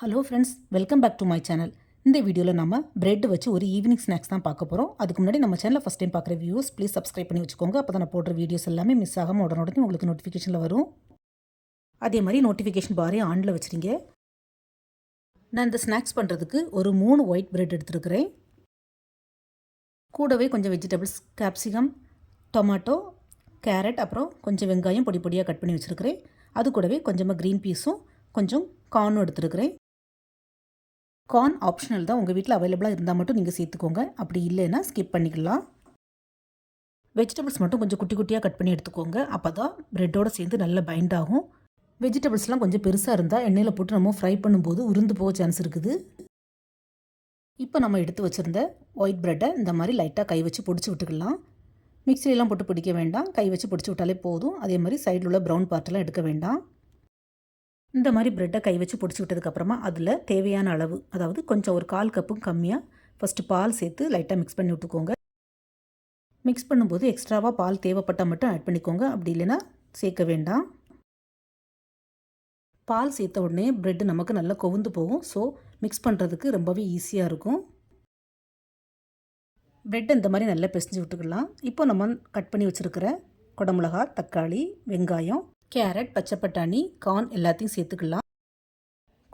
Hello friends welcome back to my channel இந்த வீடியோவில் நம்ம பிரெட் வச்சு ஒரு ஈவினிங் ஸ்நாக்ஸ் தான் பார்க்க போகிறோம் அதுக்கு முன்னாடி நம்ம சேனலில் ஃபஸ்ட் டைம் பார்க்குற வியூஸ் ப்ளீஸ் சப்ஸ்கிரைப் பண்ணி வச்சுக்கோங்க. அப்போ தான் நான் போடுற வீடியோஸ் எல்லாமே மிஸ் ஆகாமல் உடனே உங்களுக்கு நோட்டிஃபிகேஷனில் வரும். அதே மாதிரி நோட்டிஃபிகேஷன் பாரே ஆனில் வச்சுருங்க. நான் இந்த ஸ்நாக்ஸ் பண்ணுறதுக்கு ஒரு மூணு ஒயிட் பிரெட் எடுத்துருக்கிறேன். கூடவே கொஞ்சம் வெஜிடபிள்ஸ் கேப்சிகம் டொமாட்டோ கேரட் அப்புறம் கொஞ்சம் வெங்காயம் பொடி பொடியாக கட் பண்ணி வச்சுருக்கிறேன். அது கூடவே கொஞ்சமாக க்ரீன் பீஸும் கொஞ்சம் கார்னும் எடுத்துருக்கிறேன். கார்ன் ஆப்ஷனல் தான் உங்கள் வீட்டில் அவைலபிளாக இருந்தால் மட்டும் நீங்கள் சேர்த்துக்கோங்க. அப்படி இல்லைன்னா ஸ்கிப் பண்ணிக்கலாம். வெஜிடபிள்ஸ் மட்டும் கொஞ்சம் குட்டி குட்டியாக கட் பண்ணி எடுத்துக்கோங்க. அப்போ தான் ப்ரெட்டோடு சேர்ந்து நல்லா பைண்ட் ஆகும். வெஜிடபிள்ஸ்லாம் கொஞ்சம் பெருசாக இருந்தால் எண்ணெயில் போட்டு நம்ம ஃப்ரை பண்ணும்போது உருந்து போக சான்ஸ் இருக்குது. இப்போ நம்ம எடுத்து வச்சுருந்த ஒயிட் ப்ரெட்டை இந்த மாதிரி லைட்டாக கை வச்சு பிடிச்சி விட்டுக்கலாம். மிக்சிலெலாம் போட்டு பிடிக்க வேண்டாம். கை வச்சு பிடிச்சி விட்டாலே போதும். அதே மாதிரி சைடில் உள்ள ப்ரௌன் பார்ட்டெல்லாம் எடுக்க வேண்டாம். இந்த மாதிரி ப்ரெட்டை கை வச்சு பிடிச்சி விட்டதுக்கப்புறமா அதில் தேவையான அளவு அதாவது கொஞ்சம் ஒரு கால் கப்பும் கம்மியாக ஃபஸ்ட்டு பால் சேர்த்து லைட்டாக மிக்ஸ் பண்ணி விட்டுக்கோங்க. மிக்ஸ் பண்ணும்போது எக்ஸ்ட்ராவாக பால் தேவைப்பட்டால் மட்டும் ஆட் பண்ணிக்கோங்க. அப்படி இல்லைன்னா சேர்க்க வேண்டாம். பால் சேர்த்த உடனே ப்ரெட்டு நமக்கு நல்லா கொவுந்து போகும். ஸோ மிக்ஸ் பண்ணுறதுக்கு ரொம்பவே ஈஸியாக இருக்கும். ப்ரெட் இந்த மாதிரி நல்லா பிசைஞ்சு விட்டுக்கலாம். இப்போ நம்ம கட் பண்ணி வச்சுருக்கிற குடமிளகா தக்காளி வெங்காயம் கேரட் பச்சை பட்டாணி கார்ன் எல்லாத்தையும் சேர்த்துக்கலாம்.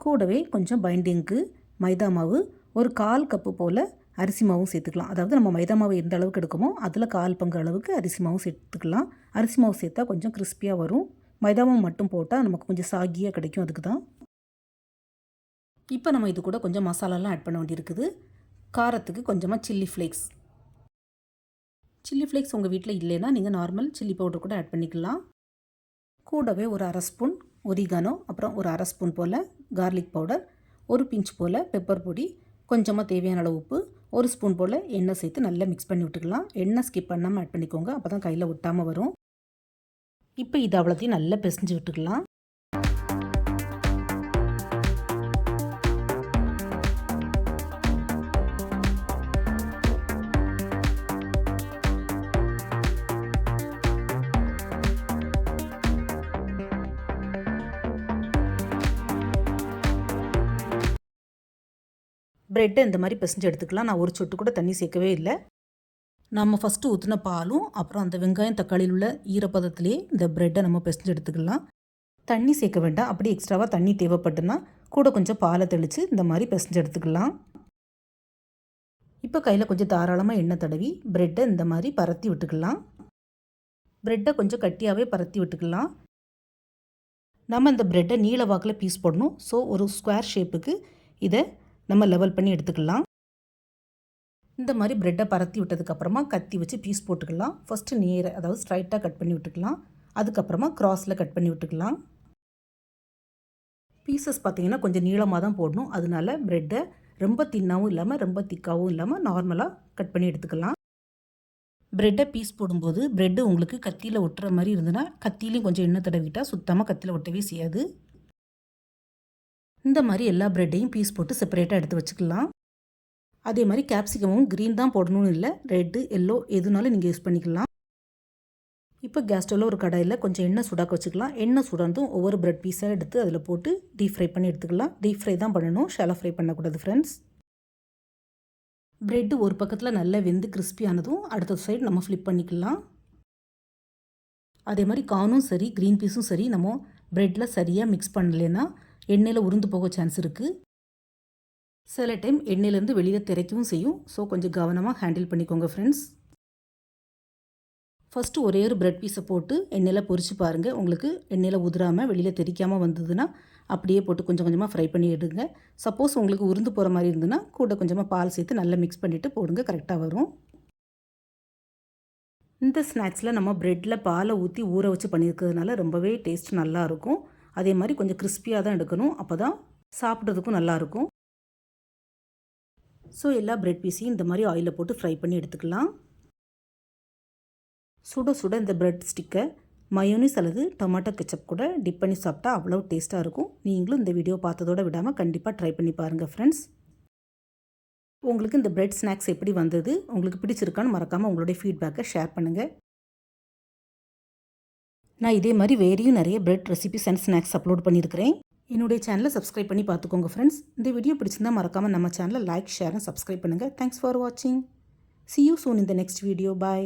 கூடவே கொஞ்சம் பைண்டிங்க்கு மைதா மாவு ஒரு கால் கப்பு போல் அரிசி மாவும் சேர்த்துக்கலாம். அதாவது நம்ம மைதா மாவு எந்த அளவுக்கு எடுக்கமோ அதில் கால் பங்கு அளவுக்கு அரிசி மாவும் சேர்த்துக்கலாம். அரிசி மாவு சேர்த்தா கொஞ்சம் கிறிஸ்பியாக வரும். மைதா மாவு மட்டும் போட்டால் நமக்கு கொஞ்சம் சாகியாக கிடைக்கும் அதுக்கு தான் இப்போ நம்ம இது கூட கொஞ்சம் மசாலாலாம் ஆட் பண்ண வேண்டியிருக்குது. காரத்துக்கு கொஞ்சமாக சில்லி ஃப்ளேக்ஸ் சில்லி ஃப்ளேக்ஸ் உங்கள் வீட்டில் இல்லைன்னா நீங்கள் நார்மல் சில்லி பவுடர் கூட ஆட் பண்ணிக்கலாம். கூடவே ஒரு அரை ஸ்பூன் ஒரிகானோ அப்புறம் ஒரு அரை ஸ்பூன் போல் கார்லிக் பவுடர் ஒரு பிஞ்ச் போல் பெப்பர் பொடி கொஞ்சமாக தேவையான அளவு உப்பு ஒரு ஸ்பூன் போல் எண்ணெய் சேர்த்து நல்லா மிக்ஸ் பண்ணி விட்டுக்கலாம். எண்ணெய் ஸ்கிப் பண்ணாமல் ஆட் பண்ணிக்கோங்க அப்போ தான் கையில் ஒட்டாமல் வரும். இப்போ இது அவ்வளோத்தையும் நல்லா பிசைஞ்சு விட்டுக்கலாம். ப்ரெட்டை இந்த மாதிரி பிசைஞ்சு எடுத்துக்கலாம். நான் ஒரு சொட்டு கூட தண்ணி சேர்க்கவே இல்லை. நம்ம ஃபஸ்ட்டு ஊற்றின பாலும் அப்புறம் அந்த வெங்காயம் தக்காளியில் உள்ள ஈரப்பதத்திலே இந்த ப்ரெட்டை நம்ம பிசைஞ்சு எடுத்துக்கலாம். தண்ணி சேர்க்க வேண்டாம். அப்படி எக்ஸ்ட்ராவாக தண்ணி தேவைப்பட்டுன்னா கூட கொஞ்சம் பாலை தெளித்து இந்த மாதிரி பிசைஞ்சு எடுத்துக்கலாம். இப்போ கையில் கொஞ்சம் தாராளமாக எண்ணெய் தடவி ப்ரெட்டை இந்த மாதிரி பரத்தி விட்டுக்கலாம். ப்ரெட்டை கொஞ்சம் கட்டியாகவே பரத்தி விட்டுக்கலாம். நம்ம இந்த ப்ரெட்டை நீல வாக்கில் பீஸ் போடணும். ஸோ ஒரு ஸ்கொயர் ஷேப்புக்கு இதை நம்ம லெவல் பண்ணி எடுத்துக்கலாம். இந்த மாதிரி ப்ரெட்டை பரத்தி விட்டதுக்கப்புறமா கத்தி வச்சு பீஸ் போட்டுக்கலாம். ஃபஸ்ட்டு நேர அதாவது ஸ்ட்ரைட்டாக கட் பண்ணி விட்டுக்கலாம். அதுக்கப்புறமா க்ராஸில் கட் பண்ணி விட்டுக்கலாம். பீசஸ் பார்த்திங்கன்னா கொஞ்சம் நீளமாக தான் போடணும். அதனால ப்ரெட்டை ரொம்ப தின்னாகவும் இல்லாமல் ரொம்ப திக்காகவும் இல்லாமல் நார்மலாக கட் பண்ணி எடுத்துக்கலாம். ப்ரெட்டை பீஸ் போடும்போது ப்ரெட்டு உங்களுக்கு கத்தியில் ஒட்டுற மாதிரி இருந்ததுன்னா கத்திலையும் கொஞ்சம் எண்ணெய் தடவிட்டால் சுத்தமாக கத்தியில் ஒட்டவே செய்யாது. இந்த மாதிரி எல்லா ப்ரெட்டையும் பீஸ் போட்டு செப்பரேட்டாக எடுத்து வச்சுக்கலாம். அதே மாதிரி கேப்சிகமும் க்ரீன் தான் போடணும்னு இல்லை ரெட்டு எல்லோ எதுனாலும் நீங்கள் யூஸ் பண்ணிக்கலாம். இப்போ கேஸ் ஸ்டவ்வில் ஒரு கடாயில் கொஞ்சம் எண்ணெய் சுடாக்க வச்சுக்கலாம். எண்ணெய் சுடந்தும் ஒவ்வொரு ப்ரெட் பீஸாக எடுத்து அதில் போட்டு டீப் ஃப்ரை பண்ணி எடுத்துக்கலாம். டீப் ஃப்ரை தான் பண்ணணும். ஷாலோ ஃப்ரை பண்ணக்கூடாது ஃப்ரெண்ட்ஸ் ப்ரெட்டு ஒரு பக்கத்தில் நல்லா வெந்து கிறிஸ்பி ஆனதும் அடுத்த சைடு நம்ம ஃப்ளிப் பண்ணிக்கலாம். அதே மாதிரி கார்னும் சரி க்ரீன் பீஸும் சரி நம்ம ப்ரெட்டில் சரியாக மிக்ஸ் பண்ணலைன்னா எண்ணெயில் உருந்து போக சான்ஸ் இருக்குது சில டைம் எண்ணெயிலேருந்து வெளியில் திரைக்கவும் செய்யும். ஸோ கொஞ்சம் கவனமாக ஹேண்டில் பண்ணிக்கோங்க ஃப்ரெண்ட்ஸ் ஃபஸ்ட்டு ஒரே ஒரு ப்ரெட் பீஸை போட்டு எண்ணெயில் பொரிச்சு பாருங்கள் உங்களுக்கு எண்ணெயில் உதிராமல் வெளியில் தெரிக்காமல் வந்ததுன்னா அப்படியே போட்டு கொஞ்சம் கொஞ்சமாக ஃப்ரை பண்ணி எடுங்க. சப்போஸ் உங்களுக்கு உருந்து போகிற மாதிரி இருந்ததுன்னா கூட கொஞ்சமாக பால் சேர்த்து நல்லா மிக்ஸ் பண்ணிவிட்டு போடுங்க. கரெக்டாக வரும். இந்த ஸ்நாக்ஸில் நம்ம ப்ரெட்டில் பாலை ஊற்றி ஊற வச்சு பண்ணியிருக்கிறதுனால ரொம்பவே டேஸ்ட் நல்லாயிருக்கும் அதே மாதிரி கொஞ்சம் கிறிஸ்பியாக தான் எடுக்கணும். அப்போ தான் சாப்பிட்றதுக்கும் நல்லாயிருக்கும். ஸோ எல்லா ப்ரெட் பீஸையும் இந்த மாதிரி ஆயிலில் போட்டு ஃப்ரை பண்ணி எடுத்துக்கலாம். சுட சுட இந்த ப்ரெட் ஸ்டிக்கை மயோனிஸ் அல்லது டொமேட்டோ கெச்சப் கூட டிப் பண்ணி சாப்பிட்டா அவ்வளோ டேஸ்ட்டாக இருக்கும். நீங்களும் இந்த வீடியோ பார்த்ததோடு விடாமல் கண்டிப்பாக ட்ரை பண்ணி பாருங்கள் ஃப்ரெண்ட்ஸ் உங்களுக்கு இந்த பிரெட் ஸ்நாக்ஸ் எப்படி வந்தது உங்களுக்கு பிடிச்சிருக்கான்னு மறக்காமல் உங்களுடைய ஃபீட்பேக்கை ஷேர் பண்ணுங்கள் நான் இதே மாதிரி வேறையும் நிறைய bread recipes and snacks upload பண்ணியிருக்கிறேன். என்னுடைய சேனலை சப்ஸ்கிரைப் பண்ணி பார்த்துக்கோங்க ஃப்ரெண்ட்ஸ் இந்த வீடியோ பிடிச்சிருந்தா மறக்காமல் நம்ம சேனலை லைக் ஷேர் சப்ஸ்கிரைப் பண்ணுங்கள் தேங்க்ஸ் ஃபார் வாட்சிங் சி யூ சூன் இந்த நெக்ஸ்ட் வீடியோ பாய்